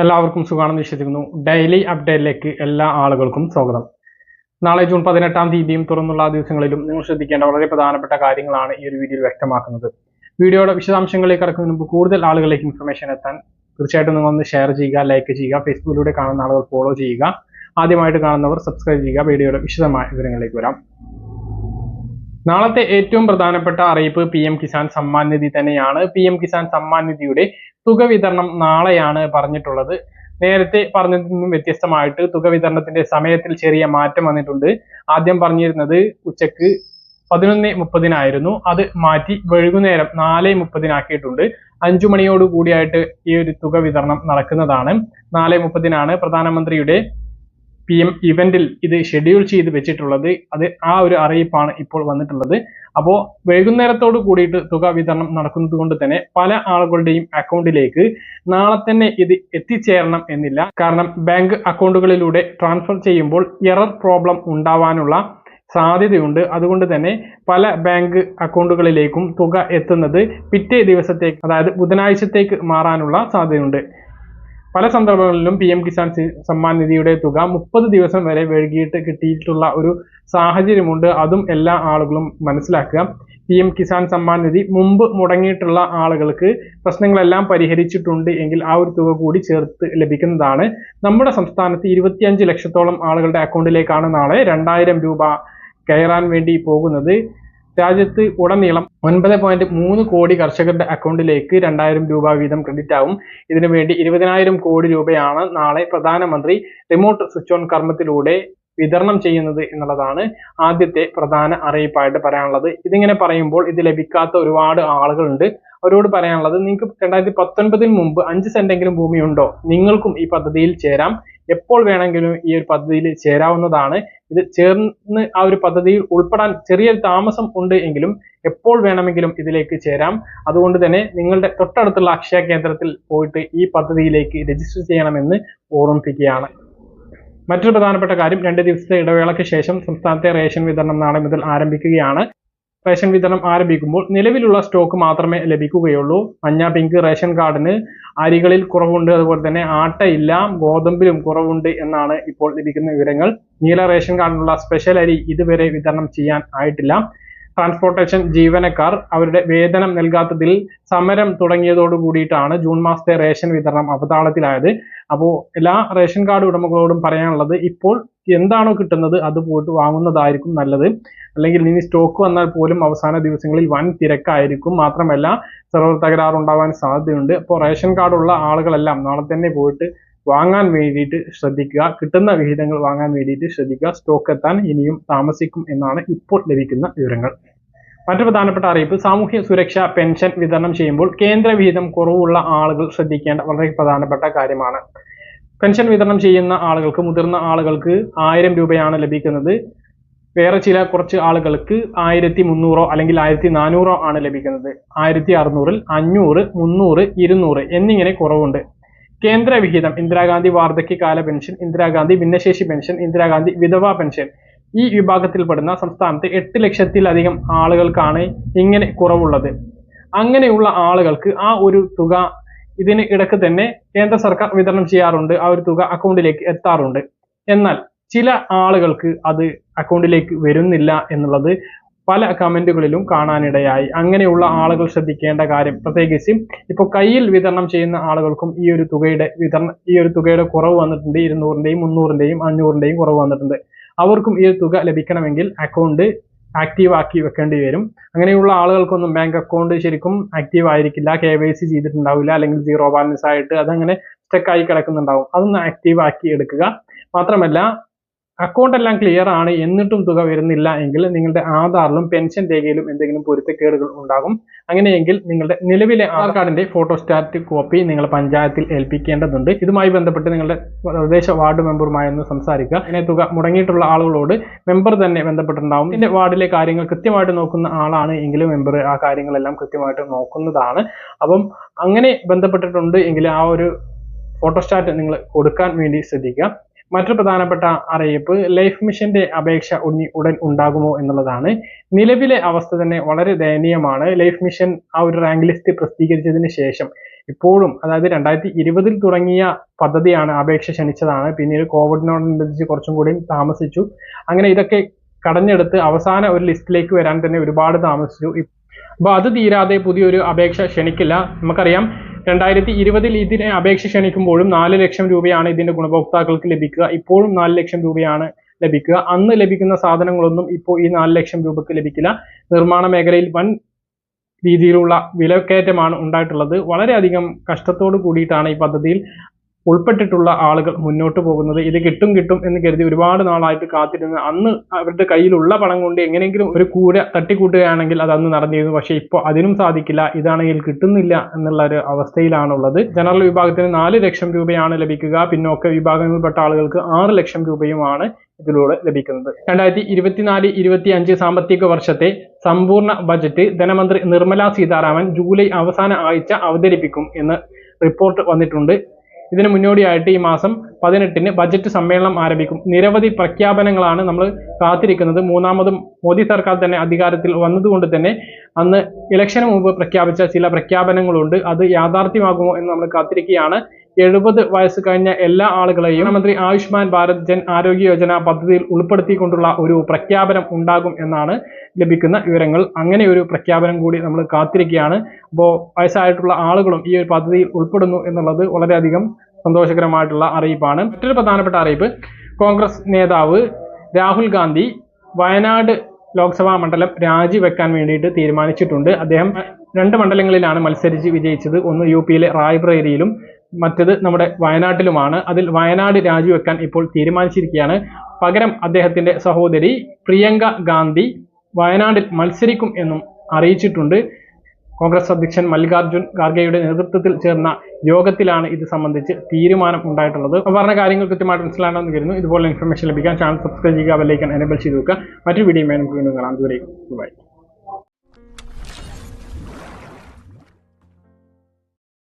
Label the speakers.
Speaker 1: എല്ലാവർക്കും സുഖമാണെന്ന് വിശ്വസിക്കുന്നു. ഡെയിലി അപ്ഡേറ്റിലേക്ക് എല്ലാ ആളുകൾക്കും സ്വാഗതം. നാളെ ജൂൺ പതിനെട്ടാം തീയതിയും തുറന്നുള്ള ദിവസങ്ങളിലും നിങ്ങൾ ശ്രദ്ധിക്കേണ്ട വളരെ പ്രധാനപ്പെട്ട കാര്യങ്ങളാണ് ഈ ഒരു വീഡിയോയിൽ വ്യക്തമാക്കുന്നത്. വീഡിയോയുടെ വിശദാംശങ്ങളിലേക്ക് കടക്കുന്നതിന് മുമ്പ് കൂടുതൽ ആളുകളിലേക്ക് ഇൻഫർമേഷൻ എത്താൻ തീർച്ചയായിട്ടും നിങ്ങൾ ഒന്ന് ഷെയർ ചെയ്യുക ലൈക്ക് ചെയ്യുക ഫേസ്ബുക്കിലൂടെ കാണുന്ന ആളുകൾ ഫോളോ ചെയ്യുക. ആദ്യമായിട്ട് കാണുന്നവർ സബ്സ്ക്രൈബ് ചെയ്യുക. വീഡിയോയുടെ വിശദമായ വിവരങ്ങളിലേക്ക് വരാം. നാളത്തെ ഏറ്റവും പ്രധാനപ്പെട്ട അറിയിപ്പ് പി എം കിസാൻ സമ്മാൻ നിധി തന്നെയാണ്. പി എം കിസാൻ സമ്മാൻ നിധിയുടെ തുക വിതരണം നാളെയാണ് പറഞ്ഞിട്ടുള്ളത്. നേരത്തെ പറഞ്ഞതിൽ നിന്നും വ്യത്യസ്തമായിട്ട് തുക വിതരണത്തിന്റെ സമയത്തിൽ ചെറിയ മാറ്റം വന്നിട്ടുണ്ട്. ആദ്യം പറഞ്ഞിരുന്നത് ഉച്ചയ്ക്ക് പതിനൊന്ന് മുപ്പതിനായിരുന്നു. അത് മാറ്റി വൈകുന്നേരം നാല് മുപ്പതിനാക്കിയിട്ടുണ്ട്. അഞ്ചു മണിയോട് കൂടിയായിട്ട് ഈ ഒരു തുക വിതരണം നടക്കുന്നതാണ്. നാല് മുപ്പതിനാണ് പ്രധാനമന്ത്രിയുടെ പി എം ഇവന്റിൽ ഇത് ഷെഡ്യൂൾ ചെയ്ത് വെച്ചിട്ടുള്ളത് അത് ആ ഒരു അറിയിപ്പാണ് ഇപ്പോൾ വന്നിട്ടുള്ളത്. അപ്പോൾ വൈകുന്നേരത്തോട് കൂടിയിട്ട് തുക വിതരണം നടക്കുന്നത് കൊണ്ട് തന്നെ പല ആളുകളുടെയും അക്കൗണ്ടിലേക്ക് നാളെ തന്നെ ഇത് എത്തിച്ചേരണം എന്നില്ല. കാരണം ബാങ്ക് അക്കൗണ്ടുകളിലൂടെ ട്രാൻസ്ഫർ ചെയ്യുമ്പോൾ എറർ പ്രോബ്ലം ഉണ്ടാവാനുള്ള സാധ്യതയുണ്ട്. അതുകൊണ്ട് തന്നെ പല ബാങ്ക് അക്കൗണ്ടുകളിലേക്കും തുക എത്തുന്നത് പിറ്റേ ദിവസത്തേക്ക് അതായത് ബുധനാഴ്ചത്തേക്ക് മാറാനുള്ള സാധ്യതയുണ്ട്. പല സന്ദർഭങ്ങളിലും പി എം കിസാൻ സമ്മാൻ നിധിയുടെ തുക മുപ്പത് ദിവസം വരെ വൈകിയിട്ട് കിട്ടിയിട്ടുള്ള ഒരു സാഹചര്യമുണ്ട്. അതും എല്ലാ ആളുകളും മനസ്സിലാക്കുക. പി എം കിസാൻ സമ്മാൻ നിധി മുമ്പ് മുടങ്ങിയിട്ടുള്ള ആളുകൾക്ക് പ്രശ്നങ്ങളെല്ലാം പരിഹരിച്ചിട്ടുണ്ട് എങ്കിൽ ആ ഒരു തുക കൂടി ചേർത്ത് ലഭിക്കുന്നതാണ്. നമ്മുടെ സംസ്ഥാനത്ത് ഇരുപത്തിയഞ്ച് ലക്ഷത്തോളം ആളുകളുടെ അക്കൗണ്ടിലേക്കാണ് നാളെ രണ്ടായിരം രൂപ കയറാൻ വേണ്ടി പോകുന്നത്. രാജ്യത്ത് ഉടനീളം ഒൻപത് പോയിന്റ് മൂന്ന് കോടി കർഷകരുടെ അക്കൗണ്ടിലേക്ക് രണ്ടായിരം രൂപ വീതം ക്രെഡിറ്റ് ആവും. ഇതിനു വേണ്ടി ഇരുപതിനായിരം കോടി രൂപയാണ് നാളെ പ്രധാനമന്ത്രി റിമോട്ട് സ്വിച്ച് ഓൺ കർമ്മത്തിലൂടെ വിതരണം ചെയ്യുന്നത് എന്നുള്ളതാണ് ആദ്യത്തെ പ്രധാന അറിയിപ്പായിട്ട് പറയാനുള്ളത്. ഇതിങ്ങനെ പറയുമ്പോൾ ഇത് ലഭിക്കാത്ത ഒരുപാട് ആളുകളുണ്ട്. അവരോട് പറയാനുള്ളത് നിങ്ങൾക്ക് രണ്ടായിരത്തി പത്തൊൻപതിന് മുമ്പ് അഞ്ച് സെന്റെങ്കിലും ഭൂമിയുണ്ടോ നിങ്ങൾക്കും ഈ പദ്ധതിയിൽ ചേരാം. എപ്പോൾ വേണമെങ്കിലും ഈ ഒരു പദ്ധതിയിൽ ചേരാവുന്നതാണ്. ഇത് ചേർന്ന് ആ ഒരു പദ്ധതിയിൽ ഉൾപ്പെടാൻ ചെറിയൊരു താമസം ഉണ്ട് എങ്കിലും എപ്പോൾ വേണമെങ്കിലും ഇതിലേക്ക് ചേരാം. അതുകൊണ്ട് തന്നെ നിങ്ങളുടെ തൊട്ടടുത്തുള്ള അക്ഷയ കേന്ദ്രത്തിൽ പോയിട്ട് ഈ പദ്ധതിയിലേക്ക് രജിസ്റ്റർ ചെയ്യണമെന്ന് ഓർമ്മിപ്പിക്കുകയാണ്. മറ്റൊരു പ്രധാനപ്പെട്ട കാര്യം രണ്ട് ദിവസത്തെ ഇടവേളയ്ക്ക് ശേഷം സംസ്ഥാനത്തെ റേഷൻ വിതരണം നാളെ മുതൽ ആരംഭിക്കുകയാണ്. റേഷൻ വിതരണം ആരംഭിക്കുമ്പോൾ നിലവിലുള്ള സ്റ്റോക്ക് മാത്രമേ ലഭിക്കുകയുള്ളൂ. മഞ്ഞ പിങ്ക് റേഷൻ കാർഡിന് അരികളിൽ കുറവുണ്ട്. അതുപോലെ തന്നെ ആട്ടയില്ല ഗോതമ്പിലും കുറവുണ്ട് എന്നാണ് ഇപ്പോൾ ലഭിക്കുന്ന വിവരങ്ങൾ. നീല റേഷൻ കാർഡിനുള്ള സ്പെഷ്യൽ അരി ഇതുവരെ വിതരണം ചെയ്യാൻ ആയിട്ടില്ല. ട്രാൻസ്പോർട്ടേഷൻ ജീവനക്കാർ അവരുടെ വേതനം നൽകാത്തതിൽ സമരം തുടങ്ങിയതോടു കൂടിയിട്ടാണ് ജൂൺ മാസത്തെ റേഷൻ വിതരണം അവതാളത്തിലായത്. അപ്പോൾ എല്ലാ റേഷൻ കാർഡ് ഉടമകളോടും പറയാനുള്ളത് ഇപ്പോൾ എന്താണോ കിട്ടുന്നത് അത് പോയിട്ട് വാങ്ങുന്നതായിരിക്കും നല്ലത്. അല്ലെങ്കിൽ ഇനി സ്റ്റോക്ക് വന്നാൽ പോലും അവസാന ദിവസങ്ങളിൽ വൻ തിരക്കായിരിക്കും. മാത്രമല്ല സെർവർ തകരാറുണ്ടാവാൻ സാധ്യതയുണ്ട്. അപ്പോൾ റേഷൻ കാർഡുള്ള ആളുകളെല്ലാം നാളെ തന്നെ പോയിട്ട് വാങ്ങാൻ വേണ്ടിയിട്ട് ശ്രദ്ധിക്കുക. കിട്ടുന്ന വിഹിതങ്ങൾ വാങ്ങാൻ വേണ്ടിയിട്ട് ശ്രദ്ധിക്കുക. സ്റ്റോക്ക് എത്താൻ ഇനിയും താമസിക്കും എന്നാണ് ഇപ്പോൾ ലഭിക്കുന്ന വിവരങ്ങൾ. മറ്റു പ്രധാനപ്പെട്ട അറിയിപ്പ് സാമൂഹ്യ സുരക്ഷ പെൻഷൻ വിതരണം ചെയ്യുമ്പോൾ കേന്ദ്ര വിഹിതം കുറവുള്ള ആളുകൾ ശ്രദ്ധിക്കേണ്ട വളരെ പ്രധാനപ്പെട്ട കാര്യമാണ്. പെൻഷൻ വിതരണം ചെയ്യുന്ന ആളുകൾക്ക് മുതിർന്ന ആളുകൾക്ക് ആയിരം രൂപയാണ് ലഭിക്കുന്നത്. വേറെ ചില കുറച്ച് ആളുകൾക്ക് ആയിരത്തി മുന്നൂറോ അല്ലെങ്കിൽ ആയിരത്തി നാനൂറോ ആണ് ലഭിക്കുന്നത്. ആയിരത്തി അറുന്നൂറിൽ അഞ്ഞൂറ് മുന്നൂറ് ഇരുന്നൂറ് എന്നിങ്ങനെ കുറവുണ്ട്. കേന്ദ്ര വിഹിതം ഇന്ദിരാഗാന്ധി വാർദ്ധക്യകാല പെൻഷൻ ഇന്ദിരാഗാന്ധി ഭിന്നശേഷി പെൻഷൻ ഇന്ദിരാഗാന്ധി വിധവാ പെൻഷൻ ഈ വിഭാഗത്തിൽപ്പെടുന്ന സംസ്ഥാനത്ത് എട്ട് ലക്ഷത്തിലധികം ആളുകൾക്കാണ് ഇങ്ങനെ കുറവുള്ളത്. അങ്ങനെയുള്ള ആളുകൾക്ക് ആ ഒരു തുക ഇതിന് ഇടയ്ക്ക് തന്നെ കേന്ദ്ര സർക്കാർ വിതരണം ചെയ്യാറുണ്ട്. ആ ഒരു തുക അക്കൗണ്ടിലേക്ക് എത്താറുണ്ട്. എന്നാൽ ചില ആളുകൾക്ക് അത് അക്കൗണ്ടിലേക്ക് വരുന്നില്ല എന്നുള്ളത് പല കമന്റുകളിലും കാണാനിടയായി. അങ്ങനെയുള്ള ആളുകൾ ശ്രദ്ധിക്കേണ്ട കാര്യം പ്രത്യേകിച്ച് ഇപ്പോൾ കയ്യിൽ വിതരണം ചെയ്യുന്ന ആളുകൾക്കും ഈ ഒരു തുകയുടെ വിതരണം ഈ ഒരു തുകയുടെ കുറവ് വന്നിട്ടുണ്ട്. ഇരുന്നൂറിന്റെയും മുന്നൂറിന്റെയും അഞ്ഞൂറിന്റെയും കുറവ് വന്നിട്ടുണ്ട്. അവർക്കും ഈ തുക ലഭിക്കണമെങ്കിൽ അക്കൗണ്ട് ആക്റ്റീവ് ആക്കി വെക്കേണ്ടി വരും. അങ്ങനെയുള്ള ആളുകൾക്കൊന്നും ബാങ്ക് അക്കൗണ്ട് ശരിക്കും ആക്റ്റീവ് ആയിരിക്കില്ല. കെ വൈ സി ചെയ്തിട്ടുണ്ടാവില്ല. അല്ലെങ്കിൽ സീറോ ബാലൻസ് ആയിട്ട് അതങ്ങനെ സ്റ്റക്കായി കിടക്കുന്നുണ്ടാവും. അതൊന്ന് ആക്റ്റീവ് ആക്കി എടുക്കുക. മാത്രമല്ല അക്കൗണ്ട് എല്ലാം ക്ലിയർ ആണ്. എന്നിട്ടും തുക വരുന്നില്ല എങ്കിൽ നിങ്ങളുടെ ആധാറിലും പെൻഷൻ രേഖയിലും എന്തെങ്കിലും പൊരുത്തക്കേടുകൾ ഉണ്ടാകും. അങ്ങനെയെങ്കിൽ നിങ്ങളുടെ നിലവിലെ ആധാർ കാർഡിന്റെ ഫോട്ടോസ്റ്റാറ്റ് കോപ്പി നിങ്ങൾ പഞ്ചായത്തിൽ ഏൽപ്പിക്കേണ്ടതുണ്ട്. ഇതുമായി ബന്ധപ്പെട്ട് നിങ്ങളുടെ പ്രദേശ വാർഡ് മെമ്പറുമായി ഒന്ന് സംസാരിക്കുക. അങ്ങനെ തുക മുടങ്ങിയിട്ടുള്ള ആളുകളോട് മെമ്പർ തന്നെ ബന്ധപ്പെട്ടിട്ടുണ്ടാവും. ഇതിന്റെ വാർഡിലെ കാര്യങ്ങൾ കൃത്യമായിട്ട് നോക്കുന്ന ആളാണ് എങ്കിലും മെമ്പർ ആ കാര്യങ്ങളെല്ലാം കൃത്യമായിട്ട് നോക്കുന്നതാണ്. അപ്പം അങ്ങനെ ബന്ധപ്പെട്ടിട്ടുണ്ട് എങ്കിൽ ആ ഒരു ഫോട്ടോസ്റ്റാറ്റ് നിങ്ങൾ കൊടുക്കാൻ വേണ്ടി ശ്രദ്ധിക്കുക. മറ്റൊരു പ്രധാനപ്പെട്ട അറിയിപ്പ് ലൈഫ് മിഷന്റെ അപേക്ഷ ഉണ്ണി ഉടൻ ഉണ്ടാകുമോ എന്നുള്ളതാണ്. നിലവിലെ അവസ്ഥ തന്നെ വളരെ ദയനീയമാണ്. ലൈഫ് മിഷൻ ആ ഒരു റാങ്ക് ലിസ്റ്റ് പ്രസിദ്ധീകരിച്ചതിന് ശേഷം ഇപ്പോഴും അതായത് രണ്ടായിരത്തി ഇരുപതിൽ തുടങ്ങിയ പദ്ധതിയാണ് അപേക്ഷ ക്ഷണിച്ചതാണ്. പിന്നീട് കോവിഡിനോടനുബന്ധിച്ച് കുറച്ചും കൂടി താമസിച്ചു. അങ്ങനെ ഇതൊക്കെ കടഞ്ഞെടുത്ത് അവസാന ഒരു ലിസ്റ്റിലേക്ക് വരാൻ തന്നെ ഒരുപാട് താമസിച്ചു. അപ്പോൾ അത് തീരാതെ പുതിയൊരു അപേക്ഷ ക്ഷണിക്കില്ല. നമുക്കറിയാം രണ്ടായിരത്തി ഇരുപതിൽ ഇതിനെ അപേക്ഷ ക്ഷണിക്കുമ്പോഴും നാല് ലക്ഷം രൂപയാണ് ഇതിന്റെ ഗുണഭോക്താക്കൾക്ക് ലഭിക്കുക. ഇപ്പോഴും നാല് ലക്ഷം രൂപയാണ് ലഭിക്കുക. അന്ന് ലഭിക്കുന്ന സാധനങ്ങളൊന്നും ഇപ്പോൾ ഈ നാല് ലക്ഷം രൂപക്ക് ലഭിക്കില്ല. നിർമ്മാണ മേഖലയിൽ വൻ രീതിയിലുള്ള വിലക്കയറ്റമാണ് ഉണ്ടായിട്ടുള്ളത്. വളരെയധികം കഷ്ടത്തോട് കൂടിയിട്ടാണ് ഈ പദ്ധതിയിൽ ഉൾപ്പെട്ടിട്ടുള്ള ആളുകൾ മുന്നോട്ട് പോകുന്നത് ഇത് കിട്ടും കിട്ടും എന്ന് കരുതി ഒരുപാട് നാളായിട്ട് കാത്തിരുന്ന് അന്ന് അവരുടെ കയ്യിലുള്ള പണം കൊണ്ട് എങ്ങനെയെങ്കിലും ഒരു കൂര തട്ടിക്കൂട്ടുകയാണെങ്കിൽ അത് അന്ന് നടന്നിരുന്നു. പക്ഷേ ഇപ്പോൾ അതിനും സാധിക്കില്ല. ഇതാണെങ്കിൽ കിട്ടുന്നില്ല എന്നുള്ള ഒരു അവസ്ഥയിലാണുള്ളത്. ജനറൽ വിഭാഗത്തിന് നാല് ലക്ഷം രൂപയാണ് ലഭിക്കുക. പിന്നോക്ക വിഭാഗങ്ങളിൽപ്പെട്ട ആളുകൾക്ക് ആറ് ലക്ഷം രൂപയുമാണ് ഇതിലൂടെ ലഭിക്കുന്നത്. രണ്ടായിരത്തി ഇരുപത്തിനാല് ഇരുപത്തി അഞ്ച് സാമ്പത്തിക വർഷത്തെ സമ്പൂർണ ബജറ്റ് ധനമന്ത്രി നിർമ്മല സീതാരാമൻ ജൂലൈ അവസാന ആഴ്ച അവതരിപ്പിക്കും എന്ന് റിപ്പോർട്ട് വന്നിട്ടുണ്ട്. ഇതിന് മുന്നോടിയായിട്ട് ഈ മാസം പതിനെട്ടിന് ബജറ്റ് സമ്മേളനം ആരംഭിക്കും. നിരവധി പ്രഖ്യാപനങ്ങളാണ് നമ്മൾ കാത്തിരിക്കുന്നത്. മൂന്നാമതും മോദി സർക്കാർ തന്നെ അധികാരത്തിൽ വന്നതുകൊണ്ട് തന്നെ അന്ന് ഇലക്ഷന് മുമ്പ് പ്രഖ്യാപിച്ച ചില പ്രഖ്യാപനങ്ങളുണ്ട്. അത് യാഥാർത്ഥ്യമാകുമോ എന്ന് നമ്മൾ കാത്തിരിക്കുകയാണ്. എഴുപത് വയസ്സ് കഴിഞ്ഞ എല്ലാ ആളുകളെയും പ്രധാനമന്ത്രി ആയുഷ്മാൻ ഭാരത് ജൻ ആരോഗ്യ യോജന പദ്ധതിയിൽ ഉൾപ്പെടുത്തിക്കൊണ്ടുള്ള ഒരു പ്രഖ്യാപനം ഉണ്ടാകും എന്നാണ് ലഭിക്കുന്ന വിവരങ്ങൾ. അങ്ങനെ ഒരു പ്രഖ്യാപനം കൂടി നമ്മൾ കാത്തിരിക്കുകയാണ്. അപ്പോൾ വയസ്സായിട്ടുള്ള ആളുകളും ഈ ഒരു പദ്ധതിയിൽ ഉൾപ്പെടുന്നു എന്നുള്ളത് വളരെയധികം സന്തോഷകരമായിട്ടുള്ള അറിയിപ്പാണ്. മറ്റൊരു പ്രധാനപ്പെട്ട അറിയിപ്പ്. കോൺഗ്രസ് നേതാവ് രാഹുൽ ഗാന്ധി വയനാട് ലോക്സഭാ മണ്ഡലം രാജിവെക്കാൻ വേണ്ടിയിട്ട് തീരുമാനിച്ചിട്ടുണ്ട്. അദ്ദേഹം രണ്ട് മണ്ഡലങ്ങളിലാണ് മത്സരിച്ച് വിജയിച്ചത്. ഒന്ന് യു പിയിലെ റായ്ബ്രേലിയിലും മറ്റത് നമ്മുടെ വയനാട്ടിലുമാണ്. അതിൽ വയനാട് രാജിവെക്കാൻ ഇപ്പോൾ തീരുമാനിച്ചിരിക്കുകയാണ്. പകരം അദ്ദേഹത്തിന്റെ സഹോദരി പ്രിയങ്ക ഗാന്ധി വയനാടിൽ മത്സരിക്കും എന്നും അറിയിച്ചിട്ടുണ്ട്. കോൺഗ്രസ് അധ്യക്ഷൻ മല്ലികാർജുൻ ഖാർഗെയുടെ നേതൃത്വത്തിൽ ചേർന്ന യോഗത്തിലാണ് ഇത് സംബന്ധിച്ച് തീരുമാനം ഉണ്ടായിട്ടുള്ളത്. പറഞ്ഞ കാര്യങ്ങൾ കൃത്യമായിട്ട് മനസ്സിലാണെന്ന് കരുതുന്നു. ഇതുപോലെ ഇൻഫർമേഷൻ ലഭിക്കാൻ ചാനൽ സബ്സ്ക്രൈബ് ചെയ്യുക ബെല്ലൈക്കൻ എനേബിൾ ചെയ്ത് വെക്കുക. മറ്റൊരു വീഡിയോ നമുക്ക് വീണ്ടും കാണാം. ബൈ